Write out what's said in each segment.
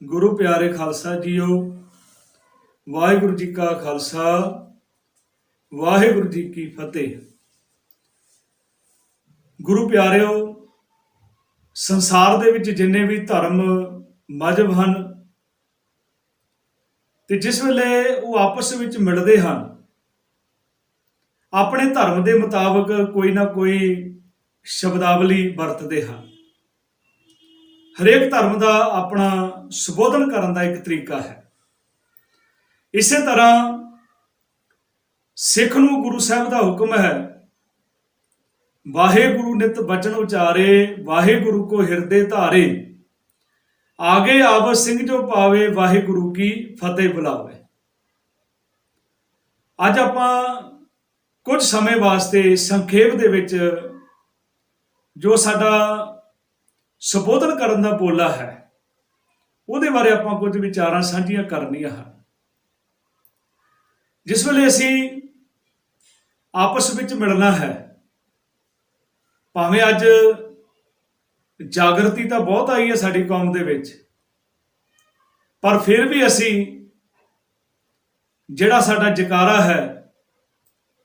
ਗੁਰੂ ਪਿਆਰੇ ਖਾਲਸਾ ਜੀਓ, ਵਾਹਿਗੁਰੂ ਜੀ ਕਾ ਖਾਲਸਾ, ਵਾਹਿਗੁਰੂ ਜੀ ਕੀ ਫਤਿਹ। ਗੁਰੂ ਪਿਆਰਿਓ, ਸੰਸਾਰ ਦੇ ਵਿੱਚ ਜਿੰਨੇ ਵੀ ਧਰਮ ਮਜਬ ਹਨ ਤੇ ਜਿਸ ਵੇਲੇ ਉਹ ਆਪਸ ਵਿੱਚ ਮਿਲਦੇ ਹਨ, ਆਪਣੇ ਧਰਮ ਦੇ ਮੁਤਾਬਕ ਕੋਈ ਨਾ ਕੋਈ ਸ਼ਬਦਾਵਲੀ ਵਰਤਦੇ ਹਨ। ਹਰੇਕ ਧਰਮ ਦਾ ਆਪਣਾ ਸੰਬੋਧਨ ਕਰਨ ਦਾ ਇੱਕ ਤਰੀਕਾ ਹੈ। ਇਸੇ ਤਰ੍ਹਾਂ ਸਿੱਖ ਨੂੰ ਗੁਰੂ ਸਾਹਿਬ ਦਾ ਹੁਕਮ ਹੈ, ਵਾਹਿਗੁਰੂ ਨਿਤ ਬਚਨ ਉਚਾਰੇ, ਵਾਹਿਗੁਰੂ ਕੋ ਹਿਰਦੇ ਧਾਰੇ, ਆਗੇ ਆਵ ਸਿੰਘ ਜੋ ਪਾਵੇ, ਵਾਹਿਗੁਰੂ ਕੀ ਫਤਿਹ ਬੁਲਾਵੇ। ਅੱਜ ਆਪਾਂ ਕੁਝ ਸਮੇਂ ਵਾਸਤੇ ਸੰਖੇਪ ਦੇ ਵਿੱਚ ਜੋ ਸਾਡਾ ਸੰਬੋਧਨ ਕਰਨ ਦਾ ਬੋਲਾ ਹੈ। ਉਹਦੇ ਬਾਰੇ ਆਪਾਂ ਕੁਝ ਵਿਚਾਰਾਂ ਸਾਂਝੀਆਂ ਕਰਨੀਆਂ ਹਨ। ਜਿਸ ਵੇਲੇ ਅਸੀਂ ਆਪਸ ਵਿੱਚ ਮਿਲਣਾ ਹੈ, ਭਾਵੇਂ ਅੱਜ ਜਾਗਰਤੀ ਤਾਂ ਬਹੁਤ ਆਈ ਹੈ ਸਾਡੀ ਕੌਮ ਦੇ ਵਿੱਚ, ਪਰ ਫਿਰ ਵੀ ਅਸੀਂ ਜਿਹੜਾ ਸਾਡਾ ਜਕਾਰਾ ਹੈ,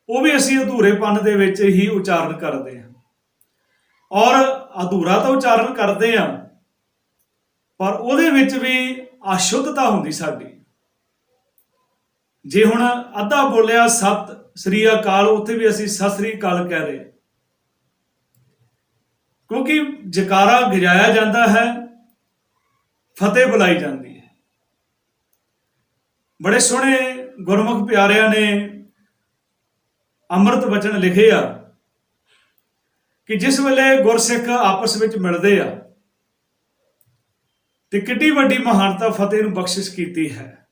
ਉਹ ਵੀ ਅਸੀਂ ਅਧੂਰੇਪਨ ਦੇ ਵਿੱਚ ਹੀ ਉਚਾਰਨ ਕਰਦੇ ਹਾਂ। ਔਰ ਅਧੂਰਾ ਤਾਂ ਉਚਾਰਨ ਕਰਦੇ ਹਾਂ ਪਰ ਉਹਦੇ ਵਿੱਚ ਵੀ ਅਸ਼ੁੱਧਤਾ ਹੁੰਦੀ ਸਾਡੀ। ਜੇ ਹੁਣ ਅੱਧਾ ਬੋਲਿਆ, ਸਤ ਸ੍ਰੀ ਅਕਾਲ, ਉੱਥੇ ਵੀ ਅਸੀਂ ਸਤਿ ਸ੍ਰੀ ਅਕਾਲ ਕਹਿ ਰਹੇ ਕਿਉਂਕਿ ਜਕਾਰਾ ਗਿਜਾਇਆ ਜਾਂਦਾ ਹੈ, ਫਤਿਹ ਬੁਲਾਈ ਜਾਂਦੀ ਹੈ। ਬੜੇ ਸੋਹਣੇ ਗੁਰਮੁਖ ਪਿਆਰਿਆਂ ਨੇ ਅੰਮ੍ਰਿਤ ਵਚਨ ਲਿਖੇ ਆ। ਕਿ ਜਿਸ ਵੇਲੇ ਗੁਰਸਿੱਖ ਆਪਸ ਵਿੱਚ ਮਿਲਦੇ ਆ, ਤੇ ਕਿੱਡੀ ਵੱਡੀ ਮਹਾਨਤਾ ਫਤਿਹ ਨੂੰ ਬਖਸ਼ਿਸ਼ ਕੀਤੀ ਹੈ।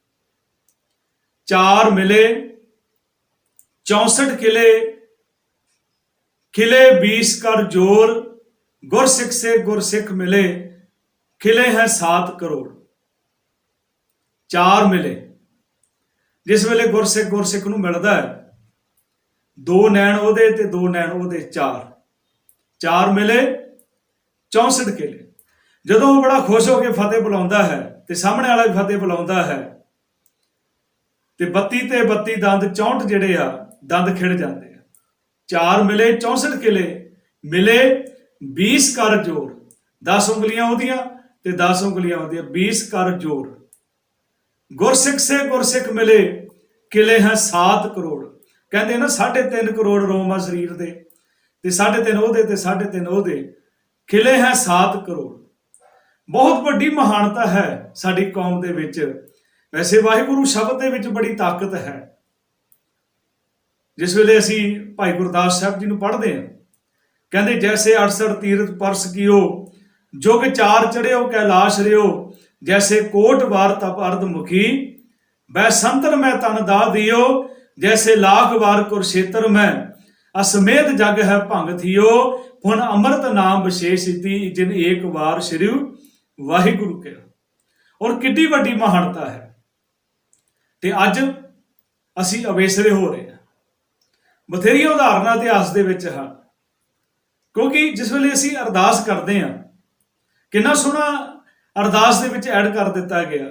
ਚਾਰ ਮਿਲੇ 64 ਕਿਲੇ ਕਿਲੇ 20 ਕਰ ਜੋਰ, ਗੁਰਸਿੱਖ ਸੇ ਗੁਰਸਿੱਖ ਮਿਲੇ ਖਿਲੇ ਹੈ 7 ਕਰੋੜ। ਚਾਰ ਮਿਲੇ, ਜਿਸ ਵੇਲੇ ਗੁਰਸਿੱਖ ਗੁਰਸਿੱਖ ਨੂੰ ਮਿਲਦਾ ਹੈ, ਦੋ ਨੈਣ ਉਹਦੇ ਤੇ ਦੋ ਨੈਣ ਉਹਦੇ ਚਾਰ। ਚਾਰ ਮਿਲੇ 64 ਕਿਲੇ। ਜਦੋਂ ਉਹ ਬੜਾ ਖੁਸ਼ ਹੋ ਕੇ ਫਤਿਹ ਬੁਲਾਉਂਦਾ ਹੈ ਤੇ ਸਾਹਮਣੇ ਵਾਲਾ ਵੀ ਫਤਿਹ ਬੁਲਾਉਂਦਾ ਹੈ, ਤੇ 32 ਤੇ 32 ਦੰਦ 64 ਜਿਹੜੇ ਆ, ਦੰਦ ਖਿੜ ਜਾਂਦੇ ਆ। ਚਾਰ ਮਿਲੇ 64 ਕਿਲੇ। ਮਿਲੇ 20 ਕਰ ਜੋੜ 10 ਉਂਗਲੀਆਂ ਉਹਦੀਆਂ ਤੇ 10 ਉਂਗਲੀਆਂ ਉਹਦੀਆਂ। 20 ਕਰ ਜੋੜ ਗੁਰਸਿੱਖ ਸੇ ਗੁਰਸਿੱਖ ਮਿਲੇ। ਕਿਲੇ ਹੈ 7 ਕਰੋੜ। ਕਹਿੰਦੇ ਨਾ 3.5 ਕਰੋੜ ਰੋਮ ਆ ਸਰੀਰ ਦੇ। ਤੇ 3.5 ਉਹਦੇ ਤੇ 3.5 ਉਹਦੇ ਕਿਲੇ ਹੈ 7 ਕਰੋੜ। ਬਹੁਤ ਵੱਡੀ ਮਹਾਨਤਾ ਹੈ ਸਾਡੀ ਕੌਮ ਦੇ ਵਿੱਚ। ਵੈਸੇ ਵਾਹਿਗੁਰੂ ਸ਼ਬਦ ਦੇ ਵਿੱਚ ਬੜੀ ਤਾਕਤ ਹੈ। ਜਿਸ ਵੇਲੇ ਅਸੀਂ ਭਾਈ ਗੁਰਦਾਸ ਸਾਹਿਬ ਜੀ ਨੂੰ ਪੜ੍ਹਦੇ ਹਾਂ, ਕਹਿੰਦੇ ਜੈਸੇ 68 ਤੀਰਥ ਪਰਸ ਕੀਓ, ਜੁਗ ਚਾਰ ਚੜਿਓ ਕੈਲਾਸ਼ ਰਿਓ, ਜੈਸੇ ਕੋਟ ਵਾਰ ਤਪ ਅਰਧ ਮੁਖੀ, ਬੈ ਸੰਤਨ ਮੈਂ ਤਨ ਦਾ ਦਿਓ, ਜੈਸੇ ਲਾਖ ਵਾਰ ਕੁਰਸ਼ੇਤਰ ਮੈਂ। ਅਸਮੇਤ ਜਗ ਹੈ ਭੰਗ ਥਿਓ ਹੁਣ ਅੰਮ੍ਰਿਤ ਨਾਮ ਵਿਸ਼ੇਸ਼ ਇਤੀ ਜਿਨ ਏਕ ਵਾਰ ਸ਼੍ਰੀ ਵਾਹਿਗੁਰੂ ਕਿਹਾ ਔਰ ਕਿੱਡੀ ਵੱਡੀ ਮਹਾਨਤਾ ਹੈ। ਤੇ ਅੱਜ ਅਸੀਂ ਅਵੇਸਰੇ ਹੋ ਰਹੇ ਹਾਂ। ਬਥੇਰੀਆਂ ਉਦਾਹਰਨਾਂ ਇਤਿਹਾਸ ਦੇ ਵਿੱਚ ਹਨ। ਕਿਉਂਕਿ ਜਿਸ ਵੇਲੇ ਅਸੀਂ ਅਰਦਾਸ ਕਰਦੇ ਹਾਂ, ਕਿੰਨਾ ਸੋਹਣਾ ਅਰਦਾਸ ਦੇ ਵਿੱਚ ਐਡ ਕਰ ਦਿੱਤਾ ਗਿਆ।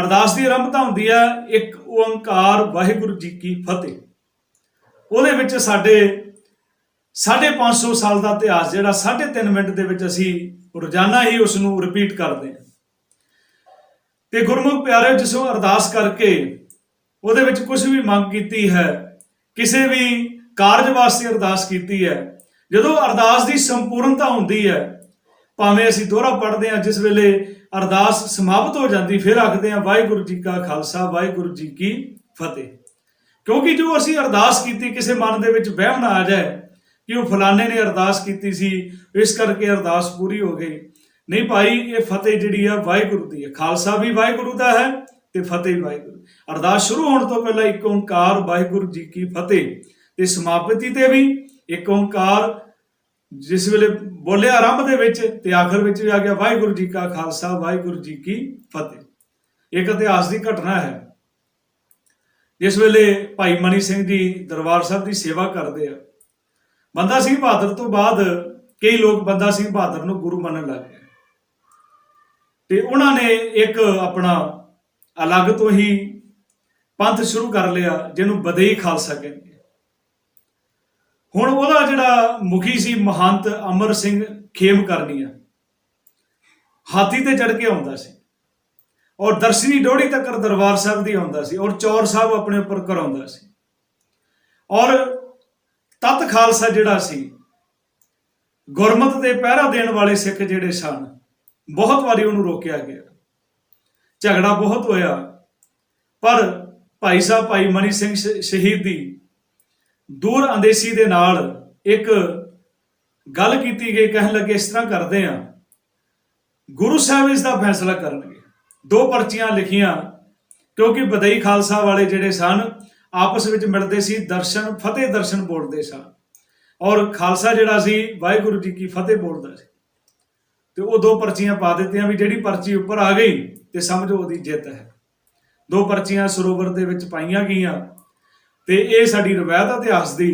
ਅਰਦਾਸ ਦੀ ਆਰੰਭਤਾ ਹੁੰਦੀ ਹੈ, ਇੱਕ ਓੰਕਾਰ ਵਾਹਿਗੁਰੂ ਜੀ ਕੀ ਫਤਿਹ। ਉਹਦੇ ਵਿੱਚ ਸਾਡੇ 550 ਸਾਲ ਦਾ ਇਤਿਹਾਸ ਜਿਹੜਾ 3.5 ਮਿੰਟ ਦੇ ਵਿੱਚ ਅਸੀਂ ਰੋਜ਼ਾਨਾ ਹੀ ਉਸ ਨੂੰ ਰਿਪੀਟ ਕਰਦੇ ਹਾਂ। ਤੇ ਗੁਰਮੁਖ ਪਿਆਰੇ ਜਿਸੋਂ ਅਰਦਾਸ ਕਰਕੇ ਉਹਦੇ ਵਿੱਚ ਕੁਝ ਵੀ ਮੰਗ ਕੀਤੀ ਹੈ, ਕਿਸੇ ਵੀ ਕਾਰਜ ਵਾਸਤੇ ਅਰਦਾਸ ਕੀਤੀ ਹੈ, ਜਦੋਂ ਅਰਦਾਸ ਦੀ ਸੰਪੂਰਨਤਾ ਹੁੰਦੀ ਹੈ, ਭਾਵੇਂ ਅਸੀਂ ਦੋਹਰਾ ਪੜ੍ਹਦੇ ਹਾਂ, ਜਿਸ ਵੇਲੇ ਅਰਦਾਸ ਸਮਾਪਤ ਹੋ ਜਾਂਦੀ, ਫਿਰ ਆਖਦੇ ਹਾਂ, ਵਾਹਿਗੁਰੂ ਜੀ ਕਾ ਖਾਲਸਾ, ਵਾਹਿਗੁਰੂ ਜੀ ਕੀ ਫਤਿਹ। ਕਿਉਂਕਿ ਜੋ ਅਸੀਂ ਅਰਦਾਸ ਕੀਤੀ ਕਿਸੇ ਮਨ ਦੇ ਵਿੱਚ ਵਹਿਮ ਨਾ ਆ ਜਾਏ ਕਿ ਉਹ ਫਲਾਣੇ ਨੇ ਅਰਦਾਸ ਕੀਤੀ ਸੀ, ਇਸ ਕਰਕੇ ਅਰਦਾਸ ਪੂਰੀ ਹੋ ਗਈ। ਨਹੀਂ ਭਾਈ, ਇਹ ਫਤਿਹ ਜਿਹੜੀ ਆ ਵਾਹਿਗੁਰੂ ਦੀ ਹੈ ਖਾਲਸਾ ਵੀ ਵਾਹਿਗੁਰੂ ਦਾ ਹੈ ਤੇ ਫਤਿਹ ਵੀ ਵਾਹਿਗੁਰੂ ਅਰਦਾਸ ਸ਼ੁਰੂ ਹੋਣ ਤੋਂ ਪਹਿਲਾਂ ਇੱਕ ਓੰਕਾਰ ਵਾਹਿਗੁਰੂ ਜੀ ਕੀ ਫਤਿਹ ਤੇ ਸਮਾਪਤੀ ਤੇ ਵੀ ਇੱਕ ਓੰਕਾਰ ਜਿਸ ਵੇਲੇ ਬੋਲਿਆ ਆਰੰਭ ਦੇ ਵਿੱਚ ਤੇ ਆਖਰ ਵਿੱਚ ਵੀ ਆ ਗਿਆ ਵਾਹਿਗੁਰੂ ਜੀ ਕਾ ਖਾਲਸਾ, ਵਾਹਿਗੁਰੂ ਜੀ ਕੀ ਫਤਿਹ। ਇੱਕ ਇਤਿਹਾਸ ਦੀ ਘਟਨਾ ਹੈ। ਜਿਸ ਵੇਲੇ ਭਾਈ ਮਨੀ ਸਿੰਘ ਜੀ ਦਰਬਾਰ ਸਾਹਿਬ ਦੀ ਸੇਵਾ ਕਰਦੇ ਆ, ਬੰਦਾ ਸਿੰਘ ਬਹਾਦਰ ਤੋਂ ਬਾਅਦ ਕਈ ਲੋਕ ਬੰਦਾ ਸਿੰਘ ਬਹਾਦਰ ਨੂੰ ਗੁਰੂ ਮੰਨਣ ਲੱਗ ਗਏ। ਤੇ ਉਹਨਾਂ ਨੇ ਇੱਕ ਆਪਣਾ ਅਲੱਗ ਤੋਂ ਹੀ ਪੰਥ ਸ਼ੁਰੂ ਕਰ ਲਿਆ, ਜਿਹਨੂੰ ਬਦਈ ਖਾਲਸਾ ਕਹਿੰਦੇ ਹੁਣ ਉਹਦਾ ਜਿਹੜਾ ਮੁਖੀ ਸੀ ਮਹੰਤ ਅਮਰ ਸਿੰਘ ਖੇਮ ਕਰਨੀਆ ਹਾਥੀ ਤੇ ਚੜ ਕੇ ਆਉਂਦਾ ਸੀ। ਔਰ ਦਰਸ਼ਨੀ ਡੋੜੀ ਤੱਕ ਦਰਬਾਰ ਸਾਹਿਬ ਦੀ ਆਉਂਦਾ ਸੀ, ਔਰ ਚੌਰ ਸਾਹਿਬ ਆਪਣੇ ਉੱਪਰ ਕਰਾਉਂਦਾ ਸੀ। ਔਰ ਤਤ ਖਾਲਸਾ ਜਿਹੜਾ ਸੀ, ਗੁਰਮਤ ਦੇ ਪਹਿਰਾ ਦੇਣ ਵਾਲੇ ਸਿੱਖ ਜਿਹੜੇ ਸਨ, ਬਹੁਤ ਵਾਰੀ ਉਹਨੂੰ ਰੋਕਿਆ ਗਿਆ। ਝਗੜਾ ਬਹੁਤ ਹੋਇਆ, ਪਰ ਭਾਈ ਸਾਹਿਬ, ਭਾਈ ਮਨੀ ਸਿੰਘ ਸ਼ਹੀਦ ਦੀ ਦੂਰ ਅੰਦੇਸੀ ਦੇ ਨਾਲ ਇੱਕ ਗੱਲ ਕੀਤੀ ਗਈ, ਕਹਿਣ ਲੱਗੇ ਇਸ ਤਰ੍ਹਾਂ ਕਰਦੇ ਆ ਗੁਰੂ ਸਾਹਿਬ ਇਸ ਦਾ ਫੈਸਲਾ ਕਰਨਗੇ। ਦੋ ਪਰਚੀਆਂ ਲਿਖੀਆਂ, ਕਿਉਂਕਿ ਬਦਈ ਖਾਲਸਾ ਵਾਲੇ ਜਿਹੜੇ ਸਨ, ਆਪਸ ਵਿੱਚ ਮਿਲਦੇ ਸੀ, ਦਰਸ਼ਨ, ਫਤਿਹ ਦਰਸ਼ਨ ਬੋਲਦੇ ਸਨ। ਔਰ ਖਾਲਸਾ ਜਿਹੜਾ ਸੀ, ਵਾਹਿਗੁਰੂ ਜੀ ਕੀ ਫਤਿਹ ਬੋਲਦਾ ਸੀ। ਤੇ ਉਹ ਦੋ ਪਰਚੀਆਂ ਪਾ ਦਿੱਤੀਆਂ ਵੀ ਜਿਹੜੀ ਪਰਚੀ ਉੱਪਰ ਆ ਗਈ ਤੇ ਸਮਝੋ ਉਹਦੀ ਜਿੱਤ ਹੈ। ਦੋ ਪਰਚੀਆਂ ਸਰੋਵਰ ਦੇ ਵਿੱਚ ਪਾਈਆਂ ਗਈਆਂ ਤੇ ਇਹ ਸਾਡੀ ਰਵਾਇਤ ਇਤਿਹਾਸ ਦੀ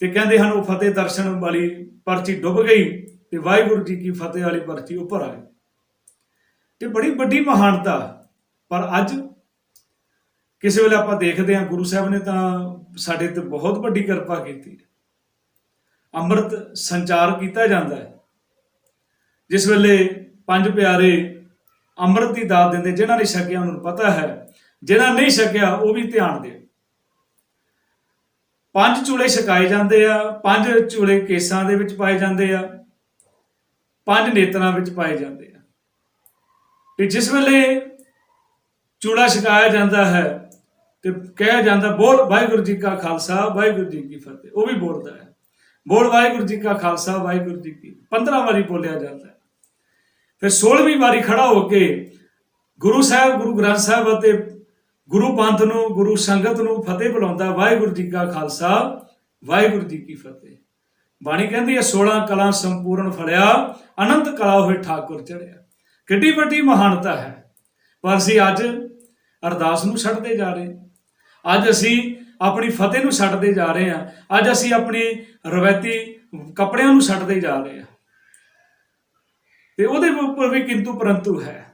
ਤੇ ਕਹਿੰਦੇ ਹਨ ਉਹ ਫਤਿਹ ਦਰਸ਼ਨ ਵਾਲੀ ਪਰਚੀ ਡੁੱਬ ਗਈ ਤੇ ਵਾਹਿਗੁਰੂ ਜੀ ਕੀ ਫਤਿਹ ਵਾਲੀ ਪਰਚੀ ਉੱਪਰ ਆ ਗਈ। ਤੇ ਬੜੀ ਵੱਡੀ ਮਹਾਨਤਾ। ਪਰ ਅੱਜ ਕਿਸੇ ਵੇਲੇ ਆਪਾਂ ਦੇਖਦੇ ਹਾਂ, ਗੁਰੂ ਸਾਹਿਬ ਨੇ ਤਾਂ ਸਾਡੇ ਤੇ ਬਹੁਤ ਵੱਡੀ ਕਿਰਪਾ ਕੀਤੀ। ਅੰਮ੍ਰਿਤ ਸੰਚਾਰ ਕੀਤਾ ਜਾਂਦਾ ਹੈ। ਜਿਸ ਵੇਲੇ ਪੰਜ ਪਿਆਰੇ ਅੰਮ੍ਰਿਤ ਦੀ ਦਾਤ ਦਿੰਦੇ, ਜਿਨ੍ਹਾਂ ਨੇ ਛਕਿਆ, ਉਹਨਾਂ ਨੂੰ ਪਤਾ ਹੈ। ਜਿਹੜਾ ਨਹੀਂ ਛਕਿਆ, ਉਹ ਵੀ ਧਿਆਨ ਦੇ ਪੰਜ ਚੂਲੇ ਛਕਾਏ ਜਾਂਦੇ ਆ, ਪੰਜ ਚੂਲੇ ਕੇਸਾਂ ਦੇ ਵਿੱਚ ਪਾਏ ਜਾਂਦੇ ਆ, ਪੰਜ ਨੇਤਰਾਂ ਵਿੱਚ ਪਾਏ ਜਾਂਦੇ ਆ। ਤੇ ਜਿਸ ਵੇਲੇ ਚੂੜਾ ਛਕਾਇਆ ਜਾਂਦਾ ਹੈ ਤੇ ਕਿਹਾ ਜਾਂਦਾ ਬੋਲ, ਵਾਹਿਗੁਰੂ ਜੀ ਕਾ ਖਾਲਸਾ, ਵਾਹਿਗੁਰੂ ਜੀ ਕੀ ਫਤਿਹ, ਉਹ ਵੀ ਬੋਲਦਾ ਹੈ। ਬੋਲ, ਵਾਹਿਗੁਰੂ ਜੀ ਕਾ ਖਾਲਸਾ, ਵਾਹਿਗੁਰੂ ਜੀ ਕੀ 15 ਵਾਰੀ ਬੋਲਿਆ ਜਾਂਦਾ ਹੈ। ਫਿਰ 16ਵੀਂ ਵਾਰੀ ਖੜਾ ਹੋ ਕੇ ਗੁਰੂ ਸਾਹਿਬ, ਗੁਰੂ ਗ੍ਰੰਥ ਸਾਹਿਬ ਅਤੇ ਗੁਰੂ ਪੰਥ ਨੂੰ, ਗੁਰੂ ਸੰਗਤ ਨੂੰ ਫਤਿਹ ਬੁਲਾਉਂਦਾ, ਵਾਹਿਗੁਰੂ ਜੀ ਕਾ ਖਾਲਸਾ, ਵਾਹਿਗੁਰੂ ਜੀ ਕੀ ਫਤਿਹ। ਬਾਣੀ ਕਹਿੰਦੀ ਹੈ 16 ਕਲਾ ਸੰਪੂਰਨ ਫੜਿਆ, ਅਨੰਤ ਕਲਾ ਹੋਏ ਠਾਕੁਰ ਚੜਿਆ ਕਿੱਡੀ ਵੱਡੀ ਮਹਾਨਤਾ ਹੈ। ਪਰ ਅਸੀਂ ਅੱਜ ਅਰਦਾਸ ਨੂੰ ਛੱਡਦੇ ਜਾ ਰਹੇ ਅੱਜ ਅਸੀਂ ਆਪਣੀ ਫਤਿਹ ਨੂੰ ਛੱਡਦੇ ਜਾ ਰਹੇ ਹਾਂ। ਅੱਜ ਅਸੀਂ ਆਪਣੀ ਰਵਾਇਤੀ ਕੱਪੜਿਆਂ ਨੂੰ ਛੱਡਦੇ ਜਾ ਰਹੇ ਹਾਂ। ਤੇ ਉਹਦੇ ਉੱਪਰ ਵੀ ਕਿੰਤੂ ਪਰੰਤੂ ਹੈ।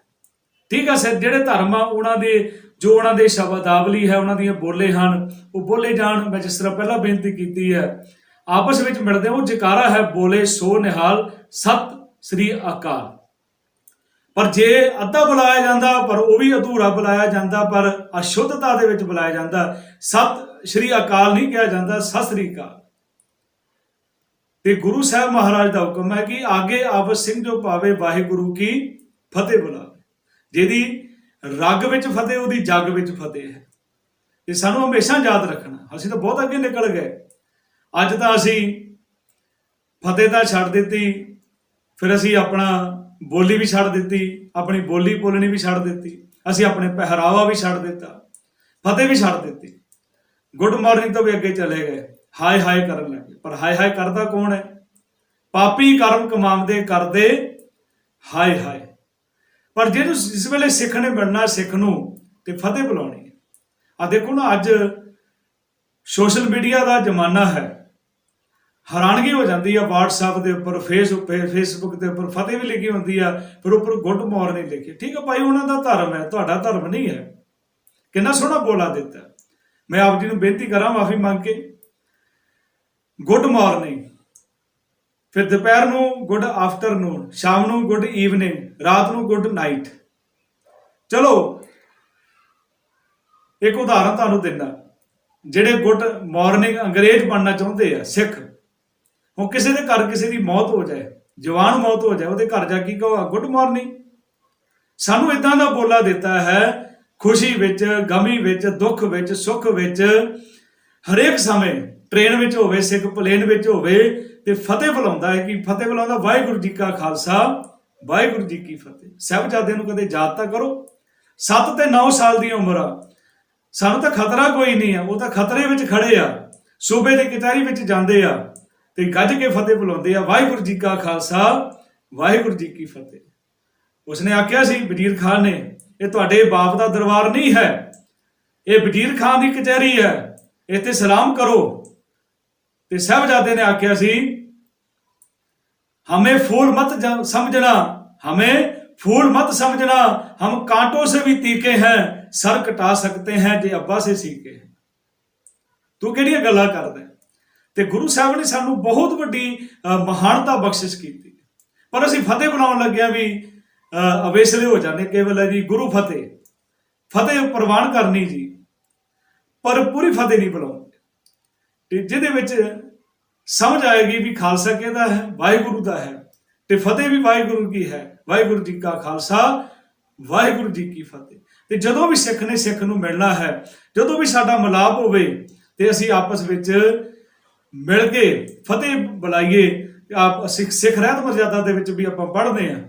ਠੀਕ ਹੈ ਸਰ, ਜਿਹੜੇ ਧਰਮ ਆ, ਉਹਨਾਂ ਦੇ ਜੋ ਉਹਨਾਂ ਦੇ ਸ਼ਬਦਾਵਲੀ ਹੈ, ਉਹਨਾਂ ਦੀਆਂ ਬੋਲੇ ਹਨ, ਉਹ ਬੋਲੇ ਜਾਣ। ਮੈਂ ਜਿਸ ਤਰ੍ਹਾਂ ਪਹਿਲਾਂ ਬੇਨਤੀ ਕੀਤੀ ਹੈ, ਆਪਸ ਵਿੱਚ ਮਿਲਦੇ ਉਹ ਜਕਾਰਾ ਹੈ, ਬੋਲੇ ਸੋ ਨਿਹਾਲ ਸਤ ਸ੍ਰੀ ਅਕਾਲ। ਪਰ ਜੇ ਅੱਧਾ ਬੁਲਾਇਆ ਜਾਂਦਾ, ਪਰ ਉਹ ਵੀ ਅਧੂਰਾ ਬੁਲਾਇਆ ਜਾਂਦਾ, ਪਰ ਅਸ਼ੁੱਧਤਾ ਦੇ ਵਿੱਚ ਬੁਲਾਇਆ ਜਾਂਦਾ, ਸਤ ਸ੍ਰੀ ਅਕਾਲ ਨਹੀਂ ਕਿਹਾ ਜਾਂਦਾ, ਸਤਿ ਸ੍ਰੀ ਅਕਾਲ। ਤੇ ਗੁਰੂ ਸਾਹਿਬ ਮਹਾਰਾਜ ਦਾ ਹੁਕਮ ਹੈ ਕਿ ਆਗੇ ਆਪ ਸਿੰਘ ਜੋ ਪਾਵੇ ਵਾਹਿਗੁਰੂ ਕੀ ਫਤਿਹ ਬੁਲਾਵੇ। ਜਿਹਦੀ ਰੱਗ ਵਿੱਚ ਫਤਿਹ, ਉਹਦੀ ਜੱਗ ਵਿੱਚ ਫਤਿਹ ਹੈ। ਤੇ ਸਾਨੂੰ ਹਮੇਸ਼ਾ ਯਾਦ ਰੱਖਣਾ, ਅਸੀਂ ਤਾਂ ਬਹੁਤ ਅੱਗੇ ਨਿਕਲ ਗਏ। ਅੱਜ ਤਾਂ ਅਸੀਂ ਫਤਿਹ ਤਾਂ ਛੱਡ ਦਿੱਤੀ, ਫਿਰ ਅਸੀਂ ਆਪਣਾ ਬੋਲੀ ਵੀ ਛੱਡ ਦਿੱਤੀ, ਆਪਣੀ ਬੋਲੀ ਬੋਲਣੀ ਵੀ ਛੱਡ ਦਿੱਤੀ, ਅਸੀਂ ਆਪਣੇ ਪਹਿਰਾਵਾ ਵੀ ਛੱਡ ਦਿੱਤਾ, ਫਤਿਹ ਵੀ ਛੱਡ ਦਿੱਤੀ। ਗੁੱਡ ਮਾਰਨਿੰਗ ਤੋਂ ਵੀ ਅੱਗੇ ਚਲੇ ਗਏ, ਹਾਏ ਹਾਏ ਕਰਨ ਲੱਗੇ। ਪਰ ਹਾਏ ਹਾਏ ਕਰਦਾ ਕੌਣ ਹੈ? ਪਾਪੀ ਕਰਮ ਕਮਾਉਂਦੇ ਕਰਦੇ, ਹਾਏ ਹਾਏ। ਪਰ ਜਿਹਨੂੰ ਇਸ ਵੇਲੇ ਸਿੱਖ ਨੇ ਬਣਨਾ ਸਿੱਖ ਨੂੰ, ਤੇ ਫਤਿਹ ਬੁਲਾਉਣੀ ਆ ਦੇਖੋ ਨਾ, ਅੱਜ ਸੋਸ਼ਲ ਮੀਡੀਆ ਦਾ ਜ਼ਮਾਨਾ ਹੈ। ਹੈਰਾਨਗੀ ਹੋ ਜਾਂਦੀ ਆ WhatsApp ਦੇ ਉੱਪਰ ਫੇਸਬੁੱਕ ਫੇਸਬੁੱਕ ਦੇ ਉੱਪਰ ਫਤਿਹ ਵੀ ਲਿਖੀ ਹੁੰਦੀ ਆ, ਫਿਰ ਉੱਪਰ ਗੁੱਡ ਮਾਰਨਿੰਗ ਲਿਖੀ। ਠੀਕ ਆ ਭਾਈ, ਉਹਨਾਂ ਦਾ ਧਰਮ ਹੈ, ਤੁਹਾਡਾ ਧਰਮ ਨਹੀਂ ਹੈ। ਕਿੰਨਾ ਸੋਹਣਾ ਬੋਲਾ ਦਿੱਤਾ। ਮੈਂ ਆਪ ਜੀ ਨੂੰ ਬੇਨਤੀ ਕਰਾਂ, ਮਾਫੀ ਮੰਗ ਕੇ। ਗੁੱਡ ਮਾਰਨਿੰਗ ਫਿਰ ਦੁਪਹਿਰ ਨੂੰ ਗੁੱਡ ਆਫਟਰਨੂਨ ਸ਼ਾਮ ਨੂੰ ਗੁੱਡ ਈਵਨਿੰਗ ਰਾਤ ਨੂੰ ਗੁੱਡ ਨਾਈਟ ਚਲੋ, ਇੱਕ ਉਦਾਹਰਨ ਤੁਹਾਨੂੰ ਦਿੰਦਾ। ਜਿਹੜੇ ਗੁੱਡ ਮਾਰਨਿੰਗ ਅੰਗਰੇਜ਼ ਬਣਨਾ ਚਾਹੁੰਦੇ ਆ, ਸਿੱਖ। ਹੁਣ ਕਿਸੇ ਦੇ ਘਰ ਕਿਸੇ ਦੀ ਮੌਤ ਹੋ ਜਾਏ, ਜਵਾਨ ਮੌਤ ਹੋ ਜਾਏ, ਉਹਦੇ ਘਰ ਜਾ ਕੇ ਕਹੋ, ਗੁੱਡ ਮਾਰਨਿੰਗ। ਸਾਨੂੰ ਇਦਾਂ ਦਾ ਬੋਲਾ ਦਿੱਤਾ ਹੈ, ਖੁਸ਼ੀ ਵਿੱਚ, ਗਮੀ ਵਿੱਚ, ਦੁੱਖ ਵਿੱਚ, ਸੁੱਖ ਵਿੱਚ, ਹਰੇਕ ਸਮੇਂ ਟ੍ਰੇਨ ਵਿੱਚ ਹੋਵੇ, ਸਿੱਖ ਪਲੇਨ ਵਿੱਚ ਹੋਵੇ, ਤੇ ਫਤਿਹ ਬੁਲਾਉਂਦਾ ਹੈ ਕਿ ਫਤਿਹ ਬੁਲਾਉਂਦਾ ਵਾਹਿਗੁਰੂ ਜੀ ਕਾ ਖਾਲਸਾ, ਵਾਹਿਗੁਰੂ ਜੀ ਕੀ ਫਤਿਹ। ਸਾਹਿਬਜ਼ਾਦਿਆਂ ਨੂੰ ਕਦੇ ਯਾਦ ਤਾਂ ਕਰੋ 7 ਤੇ 9 ਸਾਲ ਦੀ ਉਮਰ ਆ। ਸਾਨੂੰ ਤਾਂ ਖਤਰਾ ਕੋਈ ਨਹੀਂ ਆ, ਉਹ ਤਾਂ ਖਤਰੇ ਵਿੱਚ ਖੜੇ ਆ, ਸੂਬੇ ਦੇ ਕਚਹਿਰੀ ਵਿੱਚ ਜਾਂਦੇ ਆ। ਤੇ ਗੱਜ ਕੇ ਫਤਿਹ ਬੁਲਾਉਂਦੇ ਆ ਵਾਹਿਗੁਰੂ ਜੀ ਕਾ ਖਾਲਸਾ ਵਾਹਿਗੁਰੂ ਜੀ ਕੀ ਫਤਿਹ ਉਸਨੇ ਆਖਿਆ ਸੀ ਵਜ਼ੀਰ ਖਾਨ ਨੇ ਇਹ ਤੁਹਾਡੇ ਬਾਪ ਦਾ ਦਰਬਾਰ ਨਹੀਂ ਹੈ ਇਹ ਵਜ਼ੀਰ ਖਾਨ ਦੀ ਕਚਹਿਰੀ ਹੈ ਇੱਥੇ ਸਲਾਮ ਕਰੋ ਤੇ ਸਾਹਿਬਜ਼ਾਦੇ ਨੇ ਆਖਿਆ ਸੀ ਹਮੇ ਫੂਲ ਮਤ ਜ- ਸਮਝਣਾ ਹਮੇ फूल मत समझना हम कांटों से भी तीखे हैं सर कटा सकते हैं जे अब्बा से सीखे हैं ਤੂੰ ਕਿਹੜੀਆਂ ਗੱਲਾਂ ਕਰਦਾ ਹੈ? ਤੇ ਗੁਰੂ ਸਾਹਿਬ ਨੇ ਸਾਨੂੰ ਬਹੁਤ ਵੱਡੀ ਮਹਾਨਤਾ ਬਖਸ਼ਿਸ਼ ਕੀਤੀ। ਪਰ ਅਸੀਂ ਫਤਿਹ ਬਣਾਉਣ ਲੱਗਿਆ ਵੀ ਅਵੇਸਲੇ ਹੋ ਜਾਂਦੇ ਕੇਵਲ ਹੈ ਜੀ ਗੁਰੂ ਫਤਿਹ। ਫਤਿਹ ਪ੍ਰਵਾਨ ਕਰਨੀ ਜੀ। ਪਰ ਪੂਰੀ ਫਤਿਹ ਨਹੀਂ ਬੁਲਾਉਂਦੇ। ਤੇ ਜਿਹਦੇ ਵਿੱਚ ਸਮਝ ਆਏਗੀ ਵੀ ਖਾਲਸਾ ਕਿਹਦਾ ਹੈ? ਵਾਹਿਗੁਰੂ ਦਾ ਹੈ। ਤੇ ਫਤਿਹ ਵੀ ਵਾਹਿਗੁਰੂ ਕੀ ਹੈ। ਵਾਹਿਗੁਰੂ ਜੀ ਕਾ ਖਾਲਸਾ, ਵਾਹਿਗੁਰੂ ਜੀ ਕੀ ਫਤਿਹ। ਤੇ ਜਦੋਂ ਵੀ ਸਿੱਖ ਨੇ ਸਿੱਖ ਨੂੰ ਮਿਲਣਾ ਹੈ, ਜਦੋਂ ਵੀ ਸਾਡਾ ਮਿਲਾਪ ਹੋਵੇ, ਤੇ ਅਸੀਂ ਆਪਸ ਵਿੱਚ ਮਿਲ ਕੇ ਫਤਿਹ ਬੁਲਾਈਏ, ਆਪ ਸਿੱਖ ਸਿੱਖ ਰਹਿਤ ਮਰਜ਼ਾਦਾ ਦੇ ਵਿੱਚ ਵੀ ਆਪਾਂ ਪੜ੍ਹਦੇ ਹਾਂ।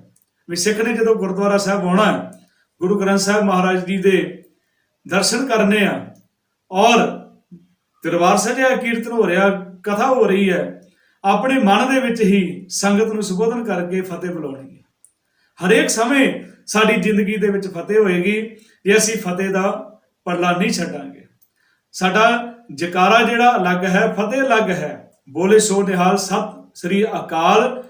ਵੀ ਸਿੱਖ ਨੇ ਜਦੋਂ ਗੁਰਦੁਆਰਾ ਸਾਹਿਬ ਆਉਣਾ ਗੁਰੂ ਗ੍ਰੰਥ ਸਾਹਿਬ ਮਹਾਰਾਜ ਜੀ ਦੇ ਦਰਸ਼ਨ ਕਰਨੇ ਆ, ਔਰ ਦਰਬਾਰ ਸਜਿਆ ਕੀਰਤਨ ਹੋ ਰਿਹਾ, ਕਥਾ ਹੋ ਰਹੀ ਹੈ, ਆਪਣੇ ਮਨ ਦੇ ਵਿੱਚ ਹੀ ਸੰਗਤ ਨੂੰ ਸੰਬੋਧਨ ਕਰਕੇ ਫਤਿਹ ਬੁਲਾਉਣੀ ਹੈ। ਹਰੇਕ ਸਮੇਂ ਸਾਡੀ ਜ਼ਿੰਦਗੀ ਦੇ ਵਿੱਚ ਫਤਿਹ ਹੋਏਗੀ, ਜੇ ਅਸੀਂ ਫਤਿਹ ਦਾ ਪਰਲਾ ਨਹੀਂ ਛੱਡਾਂਗੇ। ਸਾਡਾ ਜਕਾਰਾ ਜਿਹੜਾ ਅਲੱਗ ਹੈ, ਫਤਿਹ ਅਲੱਗ ਹੈ। ਬੋਲੇ ਸੋ ਨਿਹਾਲ ਸਤ ਸ੍ਰੀ ਅਕਾਲ।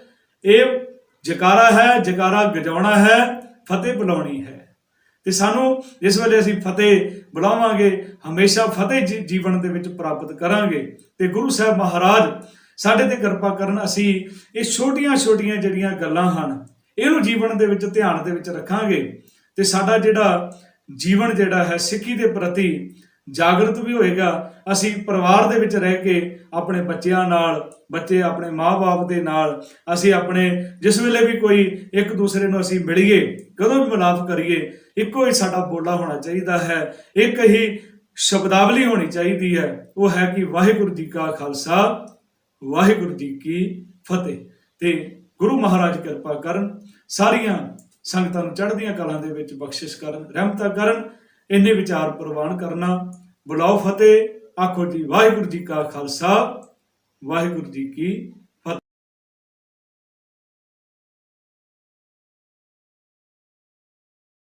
ਇਹ ਜਕਾਰਾ ਹੈ, ਜਕਾਰਾ ਗਜਾਉਣਾ ਹੈ, ਫਤਿਹ ਬੁਲਾਉਣੀ ਹੈ। ਤੇ ਸਾਨੂੰ ਜਿਸ ਵੇਲੇ ਅਸੀਂ ਫਤਿਹ ਬੁਲਾਵਾਂਗੇ, ਹਮੇਸ਼ਾ ਫਤਿਹ ਜੀ- ਜੀਵਨ ਦੇ ਵਿੱਚ ਪ੍ਰਾਪਤ ਕਰਾਂਗੇ। ਤੇ ਗੁਰੂ ਸਾਹਿਬ ਮਹਾਰਾਜ, ਸਾਡੇ ਤੇ ਕਿਰਪਾ ਕਰਨ ਅਸੀਂ ਇਹ ਛੋਟੀਆਂ-ਛੋਟੀਆਂ ਜਿਹੜੀਆਂ ਗੱਲਾਂ ਹਨ, ਇਹਨੂੰ ਜੀਵਨ ਦੇ ਵਿੱਚ, ਧਿਆਨ ਦੇ ਵਿੱਚ ਰੱਖਾਂਗੇ। ਤੇ ਸਾਡਾ ਜਿਹੜਾ ਜੀਵਨ ਜਿਹੜਾ ਹੈ, ਸਿੱਖੀ ਦੇ ਪ੍ਰਤੀ ਜਾਗਰਤ ਵੀ ਹੋਏਗਾ। ਅਸੀਂ ਪਰਿਵਾਰ ਦੇ ਵਿੱਚ ਰਹਿ ਕੇ ਆਪਣੇ ਬੱਚਿਆਂ ਨਾਲ, ਬੱਚੇ ਆਪਣੇ ਮਾਪੇ ਦੇ ਨਾਲ, ਅਸੀਂ ਆਪਣੇ, ਜਿਸ ਵੇਲੇ ਵੀ ਕੋਈ ਇੱਕ ਦੂਸਰੇ ਨੂੰ ਅਸੀਂ ਮਿਲੀਏ, ਕਦੋਂ ਵੀ ਮਿਲਾਪ ਕਰੀਏ, ਇੱਕੋ ਹੀ ਸਾਡਾ ਬੋਲਾ ਹੋਣਾ ਚਾਹੀਦਾ ਹੈ। ਇੱਕ ਹੀ ਸ਼ਬਦਾਵਲੀ ਹੋਣੀ ਚਾਹੀਦੀ ਹੈ। ਉਹ ਹੈ ਕਿ ਵਾਹਿਗੁਰੂ ਜੀ ਕਾ ਖਾਲਸਾ, ਵਾਹਿਗੁਰੂ ਜੀ ਕੀ ਫਤਿਹ। ਤੇ ਗੁਰੂ ਮਹਾਰਾਜ ਕਿਰਪਾ ਕਰਨ, ਸਾਰੀਆਂ ਸੰਗਤਾਂ ਨੂੰ ਚੜ੍ਹਦੀਆਂ ਕਲਾਂ ਦੇ ਵਿੱਚ ਬਖਸ਼ਿਸ਼ ਕਰਨ, ਰਹਿਮਤਾਂ ਕਰਨ ਇੰਨੇ ਵਿਚਾਰ ਪ੍ਰਵਾਨ ਕਰਨਾ। ਬੁਲਾਓ ਫਤਿਹ। ਆਖੋ ਜੀ, ਵਾਹਿਗੁਰੂ ਜੀ ਕਾ ਖਾਲਸਾ, ਵਾਹਿਗੁਰੂ ਜੀ ਕੀ